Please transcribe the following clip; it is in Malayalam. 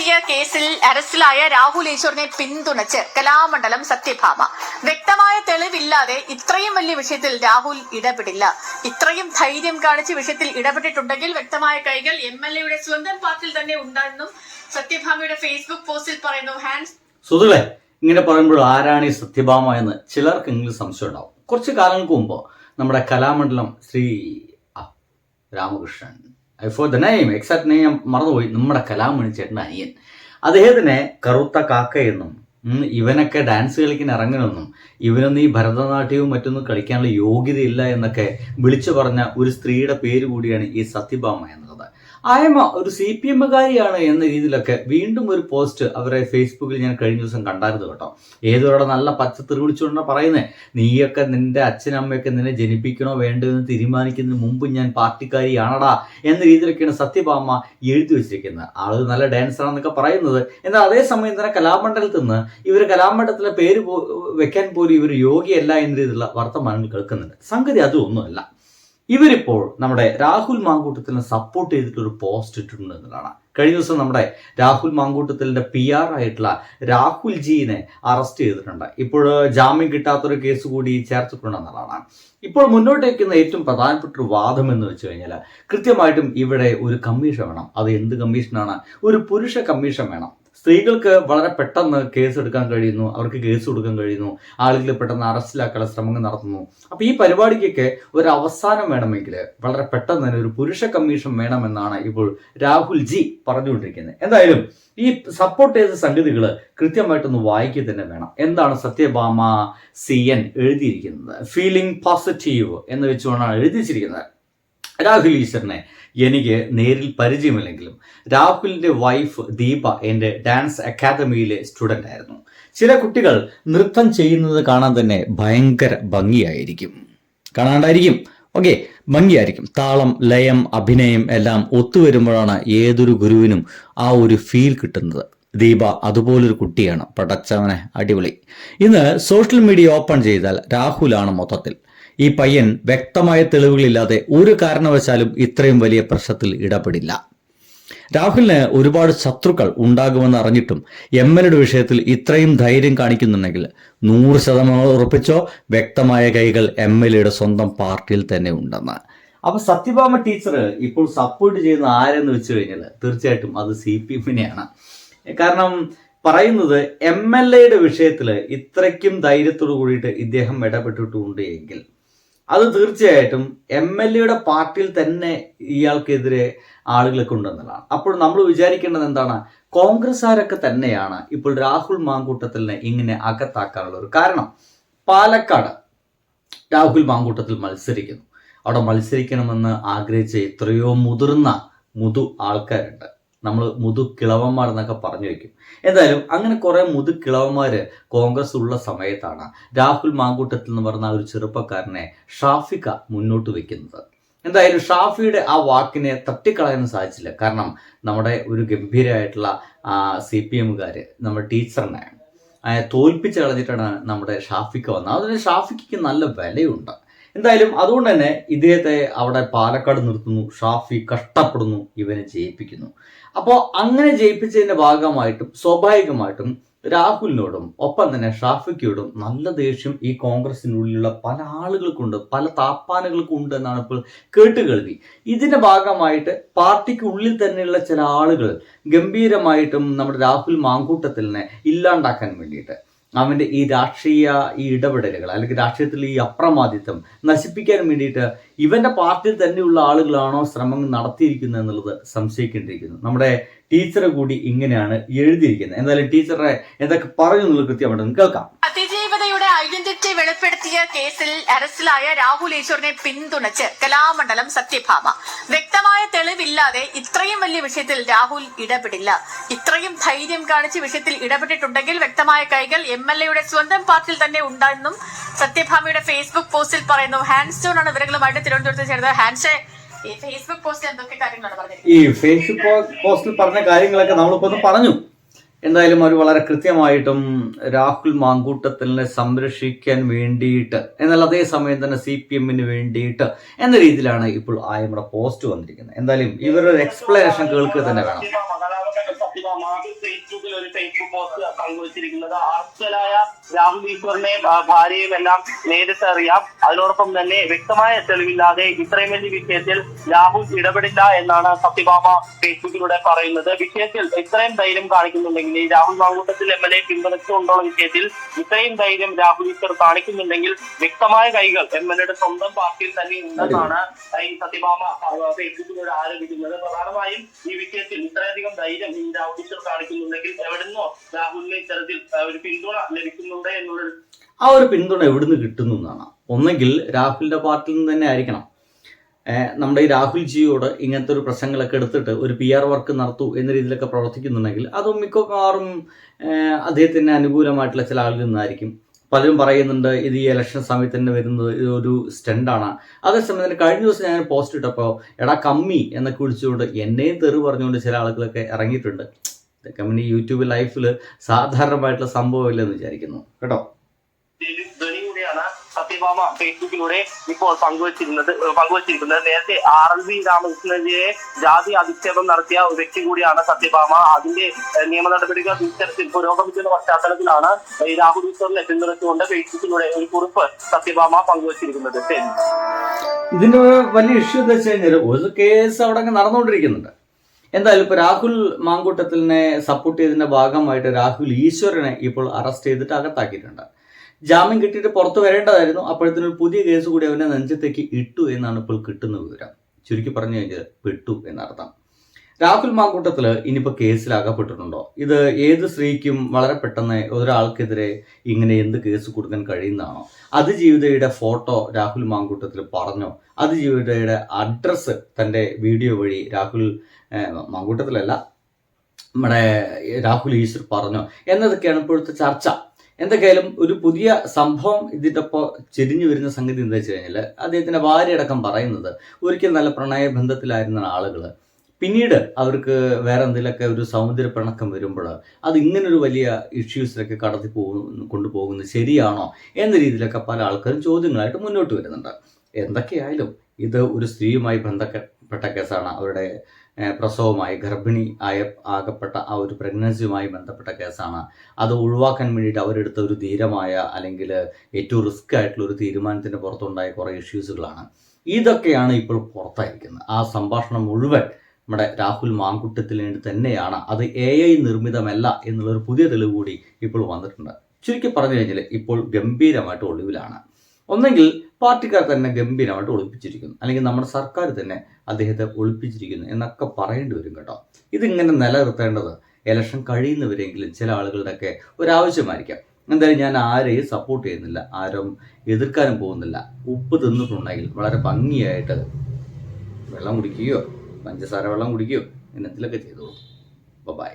വെളിപ്പെടുത്തിയ കേസിൽ അറസ്റ്റിലായ രാഹുൽ ഈശ്വറിനെ പിന്തുണച്ച് കലാമണ്ഡലം സത്യഭാമ. വ്യക്തമായ തെളിവില്ലാതെ ഇത്രയും വലിയ വിഷയത്തിൽ രാഹുൽ ഇടപെടില്ല. ഇത്രയും ധൈര്യം കാണിച്ച് വിഷയത്തിൽ ഇടപെട്ടിട്ടുണ്ടെങ്കിൽ വ്യക്തമായ കൈകൾ എം എൽ എയുടെ സ്വന്തം പാർട്ടിയിൽ തന്നെ ഉണ്ടെന്നും സത്യഭാമയുടെ ഫേസ്ബുക്ക് പോസ്റ്റിൽ പറയുന്നു ഹാൻസ് സുഹൃത്തുക്കളെ ഇങ്ങനെ പറയുമ്പോൾ ആരാണ് ഈ സത്യഭാമ എന്ന് ചിലർക്കെങ്കിലും സംശയം ഉണ്ടാവും. കുറച്ച് കാലങ്ങൾക്ക് മുമ്പ് നമ്മുടെ Kalamandalam Shri Ramakrishnan for the name exact name മറന്നുപോയി. നമ്മുടെ കലാമണി ചേട്ടന്റെ അനിയൻ. അദ്ദേഹത്തിനെ കറുത്ത കാക്ക എന്നും ഇവനൊക്കെ ഡാൻസ് കളിക്കാൻ ഇറങ്ങണമെന്നും ഇവനൊന്നും ഈ ഭരതനാട്യവും മറ്റൊന്നും കളിക്കാനുള്ള യോഗ്യതയില്ല എന്നൊക്കെ വിളിച്ചു പറഞ്ഞ ഒരു സ്ത്രീയുടെ പേര് കൂടിയാണ് ഈ സത്യഭാമ എന്നുള്ളത്. ആയമ്മ ഒരു സി പി എമ്മുകാരിയാണ് എന്ന രീതിയിലൊക്കെ വീണ്ടും ഒരു പോസ്റ്റ് അവരെ ഫേസ്ബുക്കിൽ ഞാൻ കഴിഞ്ഞ ദിവസം കണ്ടായിരുന്നു കേട്ടോ. ഏതൊരാളെ നല്ല പച്ച തെറിവിളിച്ചുകൊണ്ടാണ് പറയുന്നത് നീയൊക്കെ നിന്റെ അച്ഛനമ്മയൊക്കെ നിന്നെ ജനിപ്പിക്കണോ വേണ്ടോ എന്ന് തീരുമാനിക്കുന്നതിന് മുമ്പ് ഞാൻ പാർട്ടിക്കാരിയാണടാ എന്ന രീതിയിലൊക്കെയാണ് സത്യഭാമ എഴുതി വെച്ചിരിക്കുന്നത്. ആളുകൾ നല്ല ഡാൻസർ ആണെന്നൊക്കെ പറയുന്നത്. എന്നാൽ അതേസമയം തന്നെ കലാമണ്ഡലത്തിൽ നിന്ന് ഇവർ കലാമണ്ഡലത്തിലെ പേര് വെക്കാൻ പോലും ഇവർ യോഗ്യല്ല എന്ന രീതിയിലുള്ള വർത്തമാനങ്ങൾ കേൾക്കുന്നുണ്ട്. സംഗതി അതൊന്നുമല്ല ഇവരിപ്പോൾ നമ്മുടെ രാഹുൽ മാങ്കൂട്ടത്തിനെ സപ്പോർട്ട് ചെയ്തിട്ട് ഒരു പോസ്റ്റ് ഇട്ടിട്ടുണ്ട് എന്നുള്ളതാണ്. കഴിഞ്ഞ ദിവസം നമ്മുടെ രാഹുൽ മാങ്കൂട്ടത്തിലിന്റെ പി ആർ ആയിട്ടുള്ള രാഹുൽ ജീനെ അറസ്റ്റ് ചെയ്തിട്ടുണ്ട്. ഇപ്പോൾ ജാമ്യം കിട്ടാത്തൊരു കേസ് കൂടി ചേർത്തിട്ടുണ്ടെന്നുള്ളതാണ് ഇപ്പോൾ മുന്നോട്ട് വയ്ക്കുന്ന ഏറ്റവും പ്രധാനപ്പെട്ട ഒരു വാദം എന്ന് വെച്ച് കഴിഞ്ഞാൽ കൃത്യമായിട്ടും ഇവിടെ ഒരു കമ്മീഷൻ വേണം. അത് എന്ത് കമ്മീഷനാണ് ഒരു പുരുഷ കമ്മീഷൻ വേണം. സ്ത്രീകൾക്ക് വളരെ പെട്ടെന്ന് കേസ് എടുക്കാൻ കഴിയുന്നു അവർക്ക് കേസ് കൊടുക്കാൻ കഴിയുന്നു ആളുകൾ പെട്ടെന്ന് അറസ്റ്റിലാക്കാനുള്ള ശ്രമങ്ങൾ നടത്തുന്നു. അപ്പൊ ഈ പരിപാടിക്കൊക്കെ ഒരു അവസാനം വേണമെങ്കിൽ വളരെ പെട്ടെന്ന് തന്നെ ഒരു പുരുഷ കമ്മീഷൻ വേണമെന്നാണ് ഇപ്പോൾ രാഹുൽ ജി പറഞ്ഞുകൊണ്ടിരിക്കുന്നത്. എന്തായാലും ഈ സപ്പോർട്ട് ചെയ്ത സംഗതികൾ കൃത്യമായിട്ടൊന്ന് വായിക്കുക തന്നെ വേണം. എന്താണ് സത്യഭാമ സി എൻ എഴുതിയിരിക്കുന്നത്? ഫീലിംഗ് പോസിറ്റീവ് എന്ന് വെച്ചുകൊണ്ടാണ് എഴുതിച്ചിരിക്കുന്നത്. രാഹുൽ ഈശ്വറിനെ എനിക്ക് നേരിൽ പരിചയമില്ലെങ്കിലും രാഹുലിന്റെ വൈഫ് ദീപ എന്റെ ഡാൻസ് അക്കാദമിയിലെ സ്റ്റുഡന്റ് ആയിരുന്നു. ചില കുട്ടികൾ നൃത്തം ചെയ്യുന്നത് കാണാൻ തന്നെ ഭയങ്കര ഭംഗിയായിരിക്കും. കാണാണ്ടായിരിക്കും. ഓക്കെ ഭംഗിയായിരിക്കും. താളം ലയം അഭിനയം എല്ലാം ഒത്തുവരുമ്പോഴാണ് ഏതൊരു ഗുരുവിനും ആ ഒരു ഫീൽ കിട്ടുന്നത്. ദീപ അതുപോലൊരു കുട്ടിയാണ്. പടച്ചവനെ അടിപൊളി. ഇന്ന് സോഷ്യൽ മീഡിയ ഓപ്പൺ ചെയ്താൽ രാഹുലാണ് മൊത്തത്തിൽ. ഈ പയ്യൻ വ്യക്തമായ തെളിവുകളില്ലാതെ ഒരു കാരണവശാലും ഇത്രയും വലിയ പ്രശ്നത്തിൽ ഇടപെടില്ല. രാഹുലിന് ഒരുപാട് ശത്രുക്കൾ ഉണ്ടാകുമെന്ന് അറിഞ്ഞിട്ടും എം എൽ എയുടെ വിഷയത്തിൽ ഇത്രയും ധൈര്യം കാണിക്കുന്നുണ്ടെങ്കിൽ നൂറ് ശതമാനം ഉറപ്പിച്ചോ? വ്യക്തമായ കൈകൾ എം എൽ എയുടെ സ്വന്തം പാർട്ടിയിൽ തന്നെ ഉണ്ടെന്ന്. അപ്പൊ സത്യഭാമ ടീച്ചർ ഇപ്പോൾ സപ്പോർട്ട് ചെയ്യുന്ന ആരെന്ന് വെച്ച് കഴിഞ്ഞാൽ തീർച്ചയായിട്ടും അത് സി പി എമ്മിനെയാണ്. കാരണം പറയുന്നത് എം എൽ എയുടെ വിഷയത്തിൽ ഇത്രയ്ക്കും ധൈര്യത്തോടു കൂടിയിട്ട് ഇദ്ദേഹം ഇടപെട്ടിട്ടുണ്ട് എങ്കിൽ അത് തീർച്ചയായിട്ടും എം എൽ എയുടെ പാർട്ടിയിൽ തന്നെ ഇയാൾക്കെതിരെ ആളുകളൊക്കെ ഉണ്ടെന്നുള്ളതാണ് അപ്പോൾ നമ്മൾ വിചാരിക്കേണ്ടത് എന്താണ്? കോൺഗ്രസ്സുകാരൊക്കെ തന്നെയാണ് ഇപ്പോൾ രാഹുൽ മാങ്കൂട്ടത്തിലിനെ ഇങ്ങനെ അകത്താക്കാനുള്ള ഒരു കാരണം. പാലക്കാട് രാഹുൽ മാങ്കൂട്ടത്തിൽ മത്സരിക്കുന്നു. അവിടെ മത്സരിക്കണമെന്ന് ആഗ്രഹിച്ച എത്രയോ മുതിർന്ന മുതു ആൾക്കാരുണ്ട്. നമ്മൾ മുതു കിളവന്മാർ എന്നൊക്കെ പറഞ്ഞു വെക്കും. എന്തായാലും അങ്ങനെ കുറെ മുതു കിളവന്മാര് കോൺഗ്രസ് ഉള്ള സമയത്താണ് രാഹുൽ മാങ്കൂട്ടത്തിൽ എന്ന് പറഞ്ഞ ഒരു ചെറുപ്പക്കാരനെ ഷാഫിക്ക മുന്നോട്ട് വെക്കുന്നത്. എന്തായാലും ഷാഫിയുടെ ആ വാക്കിനെ തട്ടിക്കളയാൻ സാധിച്ചില്ല. കാരണം നമ്മുടെ ഒരു ഗംഭീരമായിട്ടുള്ള സി പി എമ്മുകാര് നമ്മുടെ ടീച്ചറിനെ തോൽപ്പിച്ച് കളഞ്ഞിട്ടാണ് നമ്മുടെ ഷാഫിക്ക വന്നത്. അതിന് ഷാഫിക്ക് നല്ല വിലയുണ്ട്. എന്തായാലും അതുകൊണ്ട് തന്നെ ഇദ്ദേഹത്തെ അവിടെ പാലക്കാട് നിർത്തുന്നു ഷാഫി കഷ്ടപ്പെടുന്നു ഇവനെ ജയിപ്പിക്കുന്നു. അപ്പോൾ അങ്ങനെ ജയിപ്പിച്ചതിന്റെ ഭാഗമായിട്ടും സ്വാഭാവികമായിട്ടും രാഹുലിനോടും ഒപ്പം തന്നെ ഷാഫിക്കോടും നല്ല ദേഷ്യം ഈ കോൺഗ്രസിനുള്ളിലുള്ള പല ആളുകൾക്കുണ്ട് പല താപ്പാനുകൾക്കും ഉണ്ട് എന്നാണ് ഇപ്പോൾ കേട്ട് കേൾവി. ഇതിന്റെ ഭാഗമായിട്ട് പാർട്ടിക്ക് ഉള്ളിൽ തന്നെയുള്ള ചില ആളുകൾ ഗംഭീരമായിട്ടും നമ്മുടെ രാഹുൽ മാങ്കൂട്ടത്തിനെ ഇല്ലാണ്ടാക്കാൻ വേണ്ടിയിട്ട് അവന്റെ ഈ രാഷ്ട്രീയ ഈ ഇടപെടലുകൾ അല്ലെങ്കിൽ രാഷ്ട്രീയത്തിൽ ഈ അപ്രമാദിത്വം നശിപ്പിക്കാൻ വേണ്ടിയിട്ട് ഇവന്റെ പാർട്ടിയിൽ തന്നെയുള്ള ആളുകളാണോ ശ്രമങ്ങൾ നടത്തിയിരിക്കുന്നത് എന്നുള്ളത് സംശയിക്കേണ്ടിയിരിക്കുന്നു. നമ്മുടെ ടീച്ചറെ കൂടി ഇങ്ങനെയാണ് എഴുതിയിരിക്കുന്നത്. എന്തായാലും ടീച്ചറെ എന്തൊക്കെ പറഞ്ഞു എന്നുള്ളത് കൃത്യമായിട്ട് കേൾക്കാം. ഐഡന്റിറ്റി വെളിപ്പെടുത്തിയ കേസിൽ അറസ്റ്റിലായ രാഹുൽ ഈശ്വറിനെ പിന്തുണച്ച് കലാമണ്ഡലം സത്യഭാമ. വ്യക്തമായ തെളിവില്ലാതെ ഇത്രയും വലിയ വിഷയത്തിൽ രാഹുൽ ഇടപെടില്ല. ഇത്രയും ധൈര്യം കാണിച്ച് വിഷയത്തിൽ ഇടപെട്ടിട്ടുണ്ടെങ്കിൽ വ്യക്തമായ കൈകൾ എം എൽ എയുടെ സ്വന്തം പാർട്ടിയിൽ തന്നെ ഉണ്ടെന്നും സത്യഭാമയുടെ ഫേസ്ബുക്ക് പോസ്റ്റിൽ പറയുന്നു. ഹാൻഡ് സ്റ്റോൺ ആണ് വിവരങ്ങളുമായിട്ട് തിരുവനന്തപുരത്ത് ചേർന്നത് ഹാൻഡ് ഈ ഫേസ്ബുക്ക് പോസ്റ്റിൽ എന്തൊക്കെ കാര്യങ്ങളാണ് പറഞ്ഞത് ഈ ഫേസ്ബുക്ക് പോസ്റ്റിൽ പറഞ്ഞ കാര്യങ്ങളൊക്കെ നമ്മളിപ്പോ പറഞ്ഞു. എന്തായാലും അവർ വളരെ കൃത്യമായിട്ടും രാഹുൽ മാങ്കൂട്ടത്തിനെ സംരക്ഷിക്കാൻ വേണ്ടിയിട്ട് എന്നാൽ അതേ സമയം തന്നെ സി പി എമ്മിന് വേണ്ടിയിട്ട് എന്ന രീതിയിലാണ് ഇപ്പോൾ ആയമ്മയുടെ പോസ്റ്റ് വന്നിരിക്കുന്നത്. എന്തായാലും ഇവരുടെ എക്സ്പ്ലനേഷൻ കേൾക്കുക തന്നെ വേണം. പങ്കുവച്ചിരിക്കുന്നത് ആർത്തലായ രാഹുൽ ഈശ്വറിനെയും ഭാര്യയും എല്ലാം നേരിട്ട് അറിയാം. അതിനോടൊപ്പം തന്നെ വ്യക്തമായ തെളിവില്ലാതെ ഇത്രയും വലിയ വിഷയത്തിൽ രാഹുൽ ഇടപെടില്ല എന്നാണ് സത്യഭാമ ഫേസ്ബുക്കിലൂടെ പറയുന്നത്. വിഷയത്തിൽ ഇത്രയും ധൈര്യം കാണിക്കുന്നുണ്ടെങ്കിൽ ഈ Rahul Mamkootathil M L A പിന്തുണച്ചുകൊണ്ടുള്ള വിഷയത്തിൽ ഇത്രയും ധൈര്യം രാഹുൽ ഈശ്വർ കാണിക്കുന്നുണ്ടെങ്കിൽ വ്യക്തമായ കൈകൾ എം എൽ എയുടെ സ്വന്തം പാർട്ടിയിൽ തന്നെ ഉണ്ടെന്നാണ് ഈ സത്യഭാമ ഫേസ്ബുക്കിലൂടെ ആരോപിക്കുന്നത്. പ്രധാനമായും ഈ വിഷയത്തിൽ ഇത്രയധികം ധൈര്യം രാഹുൽ ഈശ്വർ കാണിക്കുന്നുണ്ടെങ്കിൽ എവിടുന്നോ രാഹുലിന് ഇത്തരത്തിൽ ഒരു പിന്തുണ ലഭിക്കുന്നുണ്ട് എന്നുള്ളത് ആ ഒരു പിന്തുണ എവിടുന്ന് കിട്ടുന്നു എന്നാണ്. ഒന്നെങ്കിൽ രാഹുലിന്റെ പാർട്ടിയിൽ നിന്ന് തന്നെ ആയിരിക്കണം. നമ്മുടെ ഈ രാഹുൽ ജിയോട് ഇങ്ങനത്തെ ഒരു പ്രശ്നങ്ങളൊക്കെ എടുത്തിട്ട് ഒരു പി ആർ വർക്ക് നടത്തൂ എന്ന രീതിയിലൊക്കെ പ്രവർത്തിക്കുന്നുണ്ടെങ്കിൽ അതും മിക്കവാറും അദ്ദേഹത്തിന് അനുകൂലമായിട്ടുള്ള ചില ആളുകളിൽ നിന്നായിരിക്കും. പലരും പറയുന്നുണ്ട് ഇത് ഈ ഇലക്ഷൻ സമയത്ത് തന്നെ വരുന്നത് ഇത് ഒരു സ്റ്റണ്ടാണ് അതേസമയം തന്നെ കഴിഞ്ഞ ദിവസം ഞാൻ പോസ്റ്റ് ഇട്ടപ്പോൾ എടാ കമ്മി എന്നൊക്കെ വിളിച്ചുകൊണ്ട് എന്നെയും തെറി പറഞ്ഞുകൊണ്ട് ചില ആളുകളൊക്കെ ഇറങ്ങിയിട്ടുണ്ട്. ഇതൊക്കെ ഈ യൂട്യൂബ് ലൈഫിൽ സാധാരണമായിട്ടുള്ള സംഭവമില്ലെന്ന് വിചാരിക്കുന്നു. കേട്ടോ? സത്യഭാമ ഫേസ്ബുക്കിലൂടെ ഇപ്പോൾ പങ്കുവച്ചിരുന്നത് പങ്കുവച്ചിരിക്കുന്നത്. നേരത്തെ ആർ എൽ വി രാമകൃഷ്ണനെതിരെ ജാതി അധിക്ഷേപം നടത്തിയ ഒരു വ്യക്തി കൂടിയാണ് സത്യഭാമ. അതിന്റെ നിയമ നടപടികൾ ഇത്തരത്തിൽ പുരോഗമിക്കുന്ന പശ്ചാത്തലത്തിലാണ് ഈ രാഹുൽ ഈശ്വറിനെ പിന്തുണച്ചുകൊണ്ട് ഫേസ്ബുക്കിലൂടെ ഒരു കുറിപ്പ് സത്യഭാമ പങ്കുവച്ചിരിക്കുന്നത്. ഇതിന്റെ വലിയ ഇഷ്യൂ എന്താ വെച്ച് കഴിഞ്ഞാൽ ഒരു കേസ് അവിടെ അങ്ങ് നടന്നുകൊണ്ടിരിക്കുന്നുണ്ട്. എന്തായാലും ഇപ്പൊ രാഹുൽ മാങ്കൂട്ടത്തിനെ സപ്പോർട്ട് ചെയ്തതിന്റെ ഭാഗമായിട്ട് രാഹുൽ ഈശ്വരനെ ഇപ്പോൾ അറസ്റ്റ് ചെയ്തിട്ട് അകത്താക്കിയിട്ടുണ്ട്. ജാമ്യം കിട്ടിയിട്ട് പുറത്തു വരേണ്ടതായിരുന്നു. അപ്പോഴത്തേനൊരു പുതിയ കേസ് കൂടി അവനെ നെഞ്ചത്തേക്ക് ഇട്ടു എന്നാണ് ഇപ്പോൾ കിട്ടുന്ന വിവരം. ചുരുക്കി പറഞ്ഞു കഴിഞ്ഞാൽ പെട്ടു എന്നർത്ഥം. രാഹുൽ മാങ്കൂട്ടത്തിൽ ഇനിയിപ്പോ കേസിലാകപ്പെട്ടിട്ടുണ്ടോ? ഇത് ഏത് സ്ത്രീക്കും വളരെ പെട്ടെന്ന് ഒരാൾക്കെതിരെ ഇങ്ങനെ എന്ത് കേസ് കൊടുക്കാൻ കഴിയുന്നതാണോ? അതിജീവിതയുടെ ഫോട്ടോ രാഹുൽ മാങ്കൂട്ടത്തിൽ പറഞ്ഞോ? അതിജീവിതയുടെ അഡ്രസ്സ് തന്റെ വീഡിയോ വഴി രാഹുൽ മാങ്കൂട്ടത്തിലല്ല നമ്മുടെ രാഹുൽ ഈശ്വർ പറഞ്ഞോ? എന്നതൊക്കെയാണ് ഇപ്പോഴത്തെ ചർച്ച. എന്തൊക്കെയായാലും ഒരു പുതിയ സംഭവം ഇതിന്റെ ഒപ്പം ചെരിഞ്ഞു വരുന്ന സംഗതി എന്താ വെച്ച് കഴിഞ്ഞാൽ അദ്ദേഹത്തിന്റെ ഭാര്യയടക്കം പറയുന്നത് ഒരിക്കൽ നല്ല പ്രണയബന്ധത്തിലായിരുന്ന ആളുകൾ പിന്നീട് അവർക്ക് വേറെ എന്തെങ്കിലുമൊക്കെ ഒരു സൗന്ദര്യ പ്രണക്കം വരുമ്പോൾ അത് ഇങ്ങനൊരു വലിയ ഇഷ്യൂസിലൊക്കെ കടത്തി പോകുന്നു കൊണ്ടുപോകുന്നത് ശരിയാണോ എന്ന രീതിയിലൊക്കെ പല ആൾക്കാരും ചോദ്യങ്ങളായിട്ട് മുന്നോട്ട് വരുന്നുണ്ട്. എന്തൊക്കെയായാലും ഇത് ഒരു സ്ത്രീയുമായി ബന്ധപ്പെട്ട കേസാണ്. അവരുടെ പ്രസവമായി ഗർഭിണി ആയ ആകപ്പെട്ട ആ ഒരു പ്രഗ്നൻസിയുമായി ബന്ധപ്പെട്ട കേസാണ്. അത് ഒഴിവാക്കാൻ വേണ്ടിയിട്ട് അവരെടുത്ത ഒരു ധീരമായ അല്ലെങ്കിൽ ഏറ്റവും റിസ്ക് ആയിട്ടുള്ള ഒരു തീരുമാനത്തിന്റെ പുറത്തുണ്ടായ കുറേ ഇഷ്യൂസുകളാണ്. ഇതൊക്കെയാണ് ഇപ്പോൾ പുറത്തായിരിക്കുന്നത്. ആ സംഭാഷണം മുഴുവൻ നമ്മുടെ രാഹുൽ മാങ്കുട്ടത്തിന് വേണ്ടി തന്നെയാണ് അത് എ ഐ നിർമ്മിതമല്ല എന്നുള്ളൊരു പുതിയ തെളിവ് കൂടി ഇപ്പോൾ വന്നിട്ടുണ്ട്. ചുരുക്കി പറഞ്ഞു കഴിഞ്ഞാൽ ഇപ്പോൾ ഗംഭീരമായിട്ട് ഒളിവിലാണ്. ഒന്നെങ്കിൽ പാർട്ടിക്കാർ തന്നെ ഗംഭീരമായിട്ട് ഒളിപ്പിച്ചിരിക്കുന്നു. അല്ലെങ്കിൽ നമ്മുടെ സർക്കാർ തന്നെ അദ്ദേഹത്തെ ഒളിപ്പിച്ചിരിക്കുന്നു എന്നൊക്കെ പറയേണ്ടി വരും കേട്ടോ. ഇതിങ്ങനെ നിലനിർത്തേണ്ടത് ഇലക്ഷൻ കഴിയുന്നവരെങ്കിലും ചില ആളുകളുടെയൊക്കെ ഒരാവശ്യമായിരിക്കാം. എന്തായാലും ഞാൻ ആരെയും സപ്പോർട്ട് ചെയ്യുന്നില്ല. ആരും എതിർക്കാനും പോകുന്നില്ല. ഉപ്പ് തിന്നിട്ടുണ്ടെങ്കിൽ വളരെ ഭംഗിയായിട്ട് വെള്ളം കുടിക്കുകയോ പഞ്ചസാര വെള്ളം കുടിക്കുകയോ ഇനത്തിലൊക്കെ ചെയ്തോളൂ. ബൈ